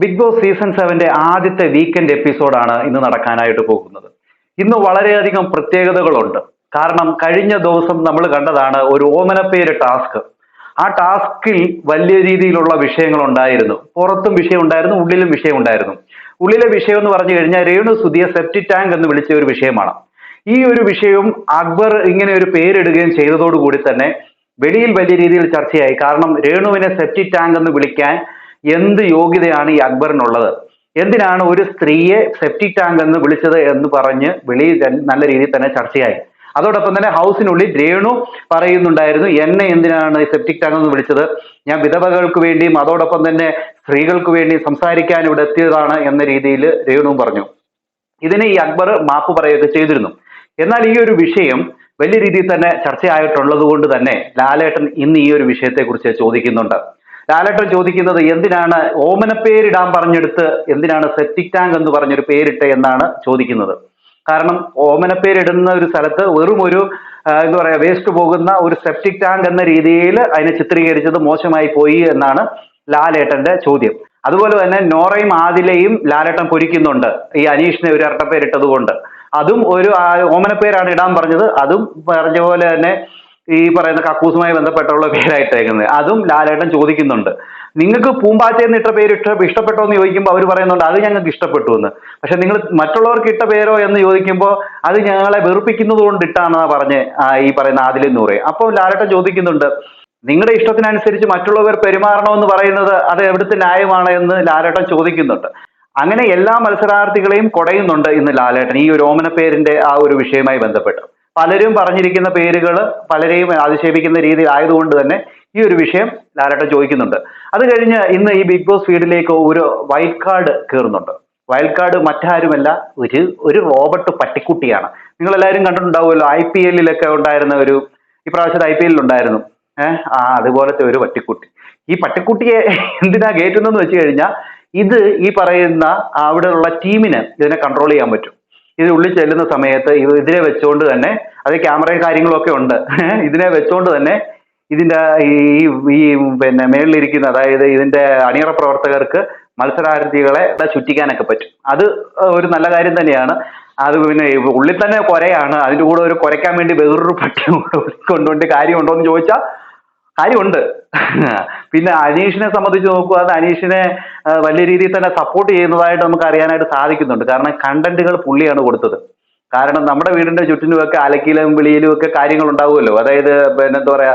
Big boss season സെവന്റെ ആദ്യത്തെ weekend എപ്പിസോഡാണ് ഇന്ന് നടക്കാനായിട്ട് പോകുന്നത്. ഇന്ന് വളരെയധികം പ്രത്യേകതകളുണ്ട്. കാരണം കഴിഞ്ഞ ദിവസം നമ്മൾ കണ്ടതാണ് ഒരു ഓമനപ്പേര് ടാസ്ക് ആ ടാസ്കിൽ വലിയ രീതിയിലുള്ള വിഷയങ്ങൾ ഉണ്ടായിരുന്നു. പുറത്തും വിഷയം ഉണ്ടായിരുന്നു ഉള്ളിലും വിഷയം ഉണ്ടായിരുന്നു. ഉള്ളിലെ വിഷയം എന്ന് പറഞ്ഞു കഴിഞ്ഞാൽ രേണു സുധിയ സെപ്റ്റി ടാങ്ക് എന്ന് വിളിച്ച ഒരു വിഷയമാണ്. ഈ ഒരു വിഷയവും അക്ബർ ഇങ്ങനെ ഒരു പേരിടുകയും ചെയ്തതോടുകൂടി തന്നെ വെളിയിൽ വലിയ രീതിയിൽ ചർച്ചയായി. കാരണം രേണുവിനെ സെപ്റ്റി ടാങ്ക് എന്ന് വിളിക്കാൻ എന്ത് യോഗ്യതയാണ് ഈ അക്ബറിനുള്ളത്? എന്തിനാണ് ഒരു സ്ത്രീയെ സെപ്റ്റി ടാങ്ക് എന്ന് വിളിച്ചത് എന്ന് പറഞ്ഞ് വെളിയിൽ നല്ല രീതിയിൽ തന്നെ ചർച്ചയായി. അതോടൊപ്പം തന്നെ ഹൗസിനുള്ളിൽ രേണു പറയുന്നുണ്ടായിരുന്നു എന്നെ എന്തിനാണ് സെപ്റ്റിക് ടാങ്ക് എന്ന് വിളിച്ചത്? ഞാൻ വിധവകൾക്ക് വേണ്ടിയും അതോടൊപ്പം തന്നെ സ്ത്രീകൾക്ക് വേണ്ടിയും സംസാരിക്കാൻ ഇവിടെ എത്തിയതാണ് എന്ന രീതിയിൽ രേണു പറഞ്ഞു. ഇതിന് ഈ അക്ബർ മാപ്പ് പറയുകയൊക്കെ ചെയ്തിരുന്നു. എന്നാൽ ഈ ഒരു വിഷയം വലിയ രീതിയിൽ തന്നെ ചർച്ചയായിട്ടുള്ളത് കൊണ്ട് തന്നെ ലാലേട്ടൻ ഇന്ന് ഈ ഒരു വിഷയത്തെക്കുറിച്ച് ചോദിക്കുന്നുണ്ട്. ലാലേട്ടൻ ചോദിക്കുന്നത് എന്തിനാണ് ഓമനപ്പേരിടാൻ പറഞ്ഞെടുത്ത് എന്തിനാണ് സെപ്റ്റിക് ടാങ്ക് എന്ന് പറഞ്ഞൊരു പേരിട്ട് എന്നാണ് ചോദിക്കുന്നത്. കാരണം ഓമനപ്പേരിടുന്ന ഒരു സ്ഥലത്ത് വെറും ഒരു എന്താ പറയാ വേസ്റ്റ് പോകുന്ന ഒരു സെപ്റ്റിക് ടാങ്ക് എന്ന രീതിയിൽ അതിനെ ചിത്രീകരിച്ചത് മോശമായി പോയി എന്നാണ് ലാലേട്ടന്റെ ചോദ്യം. അതുപോലെ തന്നെ നോറയും ആദിലയും ലാലേട്ടൻ പൊരിക്കുന്നുണ്ട് ഈ അനീഷിനെ ഒരു ഇരട്ടപ്പേരിട്ടത് കൊണ്ട് അതും ഒരു ഓമന ഓമനപ്പേരാണ് ഇടാൻ പറഞ്ഞത്. അതും പറഞ്ഞ പോലെ തന്നെ ഈ പറയുന്ന കക്കൂസുമായി ബന്ധപ്പെട്ടുള്ള പേരായിട്ടേക്കുന്നത്. അതും ലാലേട്ടൻ ചോദിക്കുന്നുണ്ട്. നിങ്ങൾക്ക് പൂമ്പാറ്റയെന്ന് ഇട്ട പേര് ഇഷ്ട ഇഷ്ടപ്പെട്ടോ എന്ന് ചോദിക്കുമ്പോൾ അവർ പറയുന്നുണ്ട് അത് ഞങ്ങൾക്ക് ഇഷ്ടപ്പെട്ടു എന്ന്. പക്ഷെ നിങ്ങൾ മറ്റുള്ളവർക്ക് ഇട്ട പേരോ എന്ന് ചോദിക്കുമ്പോൾ അത് ഞങ്ങളെ വെറുപ്പിക്കുന്നത് കൊണ്ട് ഇട്ടാണെന്നാ പറഞ്ഞ് ഈ പറയുന്ന ആദിലും നൂറെ അപ്പോൾ ലാലേട്ടൻ ചോദിക്കുന്നുണ്ട് നിങ്ങളുടെ ഇഷ്ടത്തിനനുസരിച്ച് മറ്റുള്ളവർ പെരുമാറണമെന്ന് പറയുന്നത് അത് എവിടുത്തെ ന്യായമാണ് എന്ന് ലാലേട്ടൻ ചോദിക്കുന്നുണ്ട്. അങ്ങനെ എല്ലാ മത്സരാർത്ഥികളെയും കുടയുന്നുണ്ട് ഇന്ന് ലാലേട്ടൻ. ഈ ഒരു ഓമന പേരിന്റെ ആ ഒരു വിഷയമായി ബന്ധപ്പെട്ട്. പലരും പറഞ്ഞിരിക്കുന്ന പേരുകൾ പലരെയും അധിക്ഷേപിക്കുന്ന രീതിയിൽ ആയതുകൊണ്ട് തന്നെ ഈ ഒരു വിഷയം ലാലേട്ടൻ ചോദിക്കുന്നുണ്ട്. അത് കഴിഞ്ഞ് ഇന്ന് ഈ ബിഗ് ബോസ് ഫീഡിലേക്ക് ഒരു വൈൽഡ് കാർഡ് കയറുന്നുണ്ട്. വൈൽഡ് കാർഡ് മറ്റാരുമല്ല ഒരു ഒരു റോബർട്ട് പട്ടിക്കുട്ടിയാണ്. നിങ്ങൾ എല്ലാവരും കണ്ടിട്ടുണ്ടാവുമല്ലോ ഐ പി എല്ലിലൊക്കെ ഉണ്ടായിരുന്ന ഒരു ഇപ്രാവശ്യത്തെ ഐ പി എല്ലിൽ ഉണ്ടായിരുന്നു ഏഹ് ആ അതുപോലത്തെ ഒരു പട്ടിക്കുട്ടി. ഈ പട്ടിക്കുട്ടിയെ എന്തിനാ കയറ്റുന്നതെന്ന് വെച്ച് കഴിഞ്ഞാൽ ഇത് ഈ പറയുന്ന അവിടെയുള്ള ടീമിന് ഇതിനെ കൺട്രോൾ ചെയ്യാൻ പറ്റും. ഇത് ഉള്ളിൽ ചെല്ലുന്ന സമയത്ത് ഇത് ഇതിനെ വെച്ചുകൊണ്ട് തന്നെ അത് ക്യാമറയും കാര്യങ്ങളൊക്കെ ഉണ്ട്. ഇതിനെ വെച്ചുകൊണ്ട് തന്നെ ഇതിന്റെ ഈ ഈ പിന്നെ മേളിലിരിക്കുന്ന അതായത് ഇതിന്റെ അണിയറ പ്രവർത്തകർക്ക് മത്സരാർത്ഥികളെ ചുറ്റിക്കാനൊക്കെ പറ്റും. അത് ഒരു നല്ല കാര്യം തന്നെയാണ്. അത് പിന്നെ ഉള്ളിൽ തന്നെ കുരയാണ്. അതിന്റെ കൂടെ ഒരു കുരയ്ക്കാൻ വേണ്ടി വേറൊരു പട്ടി കൊണ്ടുകൊണ്ട് കാര്യമുണ്ടോ എന്ന് ചോദിച്ചാൽ കാര്യമുണ്ട്. പിന്നെ അനീഷിനെ സംബന്ധിച്ച് നോക്കുക അത് അനീഷിനെ വലിയ രീതിയിൽ തന്നെ സപ്പോർട്ട് ചെയ്യുന്നതായിട്ട് നമുക്ക് അറിയാനായിട്ട് സാധിക്കുന്നുണ്ട്. കാരണം കണ്ടന്റുകൾ പുള്ളിയാണ് കൊടുത്തത്. കാരണം നമ്മുടെ വീടിന്റെ ചുറ്റിനുമൊക്കെ അലക്കിലും വിളിയിലും ഒക്കെ കാര്യങ്ങൾ ഉണ്ടാവുമല്ലോ അതായത് പിന്നെ എന്താ പറയാ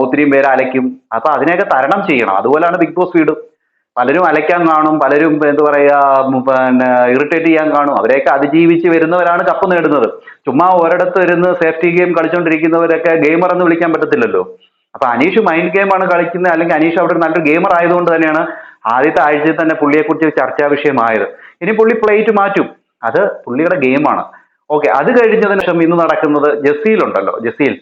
ഒത്തിരിയും പേര് അലക്കും അപ്പൊ അതിനെയൊക്കെ തരണം ചെയ്യണം. അതുപോലെയാണ് ബിഗ് ബോസ് വീടും. പലരും അലയ്ക്കാൻ കാണും പലരും എന്താ പറയാ പിന്നെ ഇറിറ്റേറ്റ് ചെയ്യാൻ കാണും. അവരെയൊക്കെ അതിജീവിച്ച് വരുന്നവരാണ് കപ്പ് നേടുന്നത്. ചുമ്മാ ഒരിടത്ത് ഇരുന്ന് സേഫ്റ്റി ഗെയിം കളിച്ചുകൊണ്ടിരിക്കുന്നവരൊക്കെ ഗെയിമർ എന്ന് വിളിക്കാൻ പറ്റത്തില്ലല്ലോ. അപ്പൊ അനീഷ് മൈൻഡ് ഗെയിമാണ് കളിക്കുന്നത്. അല്ലെങ്കിൽ അനീഷ് അവിടെ നല്ലൊരു ഗെയിമർ ആയതുകൊണ്ട് തന്നെയാണ് ആദ്യത്തെ ആഴ്ചയിൽ തന്നെ പുള്ളിയെക്കുറിച്ച് ചർച്ചാ വിഷയമായത്. ഇനി പുള്ളി പ്ലേറ്റ് മാറ്റും. അത് പുള്ളിയുടെ ഗെയിമാണ് ഓക്കെ അത് കഴിഞ്ഞതിന് ശേഷം ഇന്ന് നടക്കുന്നത് ജസീലുണ്ടല്ലോ ജസീൽ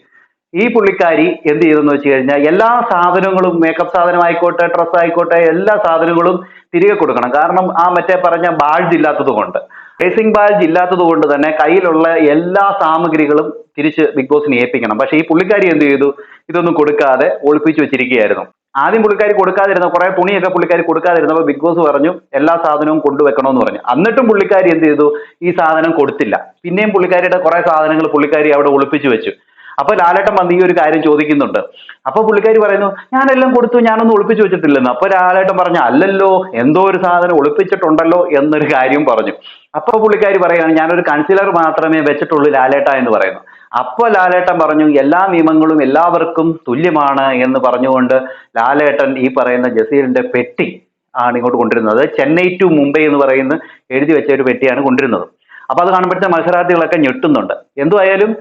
ഈ പുള്ളിക്കാരി എന്ത് ചെയ്തെന്ന് വെച്ച് കഴിഞ്ഞാൽ എല്ലാ സാധനങ്ങളും മേക്കപ്പ് സാധനം ആയിക്കോട്ടെ ഡ്രസ്സ് ആയിക്കോട്ടെ എല്ലാ സാധനങ്ങളും തിരികെ കൊടുക്കണം. കാരണം ആ മറ്റേ പറഞ്ഞ ബാഡ്ജ് ഇല്ലാത്തത് കൊണ്ട്. റേസിംഗ് ബാഡ്ജ് ഇല്ലാത്തത് കൊണ്ട് തന്നെ കയ്യിലുള്ള എല്ലാ സാമഗ്രികളും തിരിച്ച് ബിഗ് ബോസിനെ ഏൽപ്പിക്കണം. പക്ഷേ ഈ പുള്ളിക്കാരി എന്ത് ചെയ്തു? ഇതൊന്നും കൊടുക്കാതെ ഒളിപ്പിച്ചു വെച്ചിരിക്കുകയായിരുന്നു. ആദ്യം പുള്ളിക്കാരി കൊടുക്കാതിരുന്ന കുറെ തുണിയൊക്കെ പുള്ളിക്കാരി കൊടുക്കാതിരുന്നപ്പോൾ ബിഗ് ബോസ് പറഞ്ഞു എല്ലാ സാധനവും കൊണ്ടുവെക്കണമെന്ന് പറഞ്ഞു. എന്നിട്ടും പുള്ളിക്കാരി എന്ത് ചെയ്തു? ഈ സാധനം കൊടുത്തില്ല. പിന്നെയും പുള്ളിക്കാരിയുടെ കുറെ സാധനങ്ങൾ പുള്ളിക്കാരി അവിടെ ഒളിപ്പിച്ചു വെച്ചു. അപ്പൊ ലാലേട്ടൻ വന്ന് ഈ ഒരു കാര്യം ചോദിക്കുന്നുണ്ട്. അപ്പൊ പുള്ളിക്കാരി പറയുന്നു ഞാനെല്ലാം കൊടുത്തു ഞാനൊന്നും ഒളിപ്പിച്ചു വെച്ചിട്ടില്ലെന്ന്. അപ്പൊ ലാലേട്ടൻ പറഞ്ഞു അല്ലല്ലോ എന്തോ ഒരു സാധനം ഒളിപ്പിച്ചിട്ടുണ്ടല്ലോ എന്നൊരു കാര്യം പറഞ്ഞു. അപ്പൊ പുള്ളിക്കാരി പറയുകയാണ് ഞാനൊരു കൺസീലർ മാത്രമേ വെച്ചിട്ടുള്ളൂ ലാലേട്ട എന്ന് പറയുന്നു. അപ്പൊ ലാലേട്ടൻ പറഞ്ഞു എല്ലാ നിയമങ്ങളും എല്ലാവർക്കും തുല്യമാണ് എന്ന് പറഞ്ഞുകൊണ്ട് ലാലേട്ടൻ ഈ പറയുന്ന ജസീലിന്റെ പെട്ടി ആണ് ഇങ്ങോട്ട് കൊണ്ടിരുന്നത് ചെന്നൈ ടു മുംബൈ എന്ന് പറയുന്ന എഴുതി വെച്ച ഒരു പെട്ടിയാണ് കൊണ്ടിരുന്നത് അപ്പൊ അത് കാണുമ്പോഴത്തെ മത്സരാർത്ഥികളൊക്കെ ഞെട്ടുന്നുണ്ട്. എന്തുമായാലും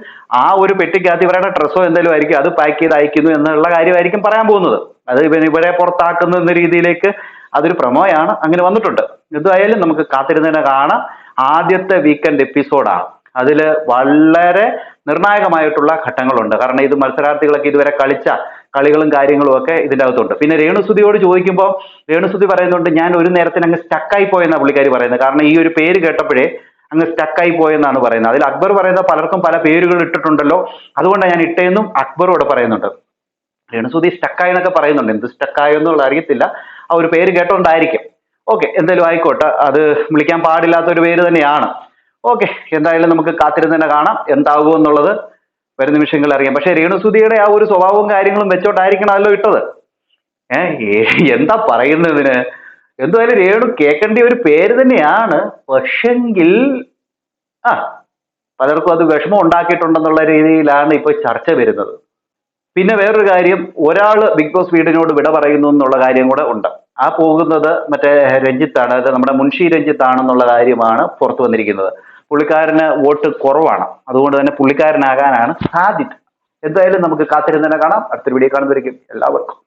ആ ഒരു പെട്ടിക്കകത്ത് ഇവരുടെ ഡ്രസ്സോ എന്തെങ്കിലും ആയിരിക്കും അത് പാക്ക് ചെയ്ത് അയക്കുന്നു എന്നുള്ള കാര്യമായിരിക്കും പറയാൻ പോകുന്നത്. അത് ഇവൻ ഇവരെ പുറത്താക്കുന്നു എന്ന രീതിയിലേക്ക് അതൊരു പ്രമോയാണ് അങ്ങനെ വന്നിട്ടുണ്ട്. എന്തായാലും നമുക്ക് കാത്തിരുന്നതിനെ കാണാം. ആദ്യത്തെ വീക്കെൻഡ് എപ്പിസോഡാണ് അതിൽ വളരെ നിർണായകമായിട്ടുള്ള ഘട്ടങ്ങളുണ്ട്. കാരണം ഇത് മത്സരാർത്ഥികളൊക്കെ ഇതുവരെ കളിച്ച കളികളും കാര്യങ്ങളും ഒക്കെ ഇതിന്റെ അകത്തുണ്ട് പിന്നെ രേണുസുതിയോട് ചോദിക്കുമ്പോൾ രേണുസുതി പറയുന്നുണ്ട് ഞാൻ ഒരു നേരത്തിന് അങ്ങ് സ്റ്റക്കായി പോയെന്നാണ് പുള്ളിക്കാരി പറയുന്നത്. കാരണം ഈ ഒരു പേര് കേട്ടപ്പോഴേ അങ്ങ് സ്റ്റക്കായി പോയെന്നാണ് പറയുന്നത്. അതിൽ അക്ബർ പറയുന്ന പലർക്കും പല പേരുകൾ ഇട്ടിട്ടുണ്ടല്ലോ. അതുകൊണ്ടാണ് ഞാൻ ഇട്ടേന്നും അക്ബറോട് പറയുന്നുണ്ട്. രേണുസുതി സ്റ്റക്കായി എന്നൊക്കെ പറയുന്നുണ്ട്. എന്ത് സ്റ്റക്കായോ എന്നുള്ള അറിയത്തില്ല. ആ ഒരു പേര് കേട്ടോണ്ടായിരിക്കും. ഓക്കെ എന്തായാലും ആയിക്കോട്ടെ. അത് വിളിക്കാൻ പാടില്ലാത്ത ഒരു പേര് തന്നെയാണ്. ഓക്കെ എന്തായാലും നമുക്ക് കാത്തിരുന്ന് തന്നെ കാണാം എന്താകും എന്നുള്ളത് വരും നിമിഷങ്ങളിൽ അറിയാം. പക്ഷെ രേണുസുതിയുടെ ആ ഒരു സ്വഭാവവും കാര്യങ്ങളും വെച്ചോണ്ടായിരിക്കണമല്ലോ ഇട്ടത്. ഏ ഏ- എന്താ പറയുന്നതിന് എന്തായാലും രേണു കേൾക്കേണ്ട ഒരു പേര് തന്നെയാണ്. പക്ഷെങ്കിൽ ആ പലർക്കും അത് വിഷമം ഉണ്ടാക്കിയിട്ടുണ്ടെന്നുള്ള രീതിയിലാണ് ഇപ്പോൾ ചർച്ച വരുന്നത്. പിന്നെ വേറൊരു കാര്യം ഒരാൾ ബിഗ് ബോസ് വീടിനോട് വിട പറയുന്നു എന്നുള്ള കാര്യം കൂടെ ഉണ്ട്. ആ പോകുന്നത് മറ്റേ രഞ്ജിത്താണ്. അത് നമ്മുടെ മുൻഷി രഞ്ജിത്താണെന്നുള്ള കാര്യമാണ് പുറത്തു വന്നിരിക്കുന്നത്. പുള്ളിക്കാരന് വോട്ട് കുറവാണ്. അതുകൊണ്ട് തന്നെ പുള്ളിക്കാരനാകാനാണ് സാധ്യത. എന്തായാലും നമുക്ക് കാത്തിരുന്ന് തന്നെ കാണാം. അടുത്തൊരു വീഡിയോ കാണുന്നതായിരിക്കും എല്ലാവർക്കും.